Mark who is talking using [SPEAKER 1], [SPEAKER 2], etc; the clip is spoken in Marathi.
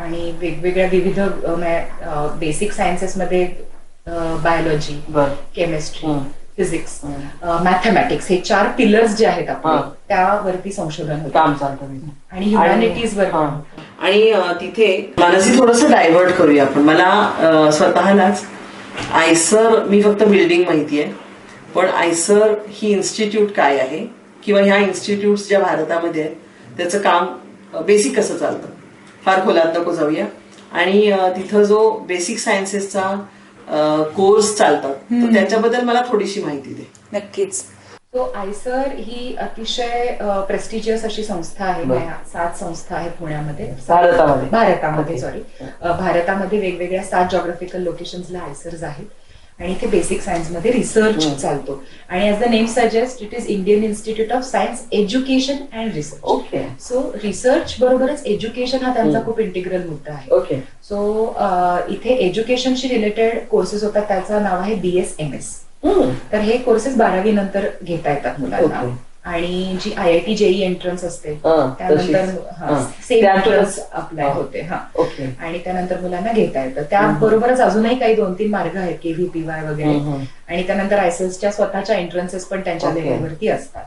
[SPEAKER 1] आणि वेगवेगळ्या विविध बेसिक सायन्सेसमध्ये बायोलॉजी केमिस्ट्री. फिजिक्स. मॅथमॅटिक्स हे चार पिलर्स जे आहेत आपले
[SPEAKER 2] हा.
[SPEAKER 1] त्यावरती संशोधन होतं
[SPEAKER 2] काम चालतं तिथे.
[SPEAKER 1] आणि ह्युमॅनिटीज वर.
[SPEAKER 2] आणि तिथे मानसी थोडस डायव्हर्ट करूया आपण मला स्वतःलाच आयसर मी फक्त बिल्डिंग माहिती आहे पण आयसर ही इन्स्टिट्यूट काय आहे किंवा ह्या इन्स्टिट्यूट ज्या भारतामध्ये आहेत त्याचं काम बेसिक कसं चालतं फार खोलात नको जाऊया. आणि तिथं जो बेसिक सायन्सेसचा कोर्स चालतात त्याच्याबद्दल मला थोडीशी माहिती दे.
[SPEAKER 1] नक्कीच. सो आयसर ही अतिशय प्रेस्टिजियस अशी संस्था आहे. सात संस्था आहेत पुण्यामध्ये.
[SPEAKER 2] भारतामध्ये.
[SPEAKER 1] सॉरी भारतामध्ये वेगवेगळ्या सात जॉग्राफिकल लोकेशन्सला आयसर्स आहेत. आणि इथे बेसिक सायन्समध्ये रिसर्च. चालतो आणि as the name suggest it is Indian institute of science education and research
[SPEAKER 2] okay
[SPEAKER 1] so research बरोबरच एज्युकेशन हा त्यांचा. खूप इंटिग्रल मुद्दा आहे
[SPEAKER 2] ओके
[SPEAKER 1] सो इथे एज्युकेशनशी रिलेटेड कोर्सेस होतात त्याचं नाव आहे बीएस एम एस. तर हे कोर्सेस बारावी नंतर घेता येतात मुलांना. आणि जी I I T JEE entrance असते त्यानंतर.
[SPEAKER 2] हा.
[SPEAKER 1] Same entrance apply. होते हा आणि त्यानंतर मुलांना घेता येतं त्याबरोबरच अजूनही काही दोन तीन मार्ग आहेत केव्हीपीवाय वगैरे. आणि त्यानंतर आयसेसच्या स्वतःच्या एंट्रन्सेस पण त्यांच्या. लेवलवरती असतात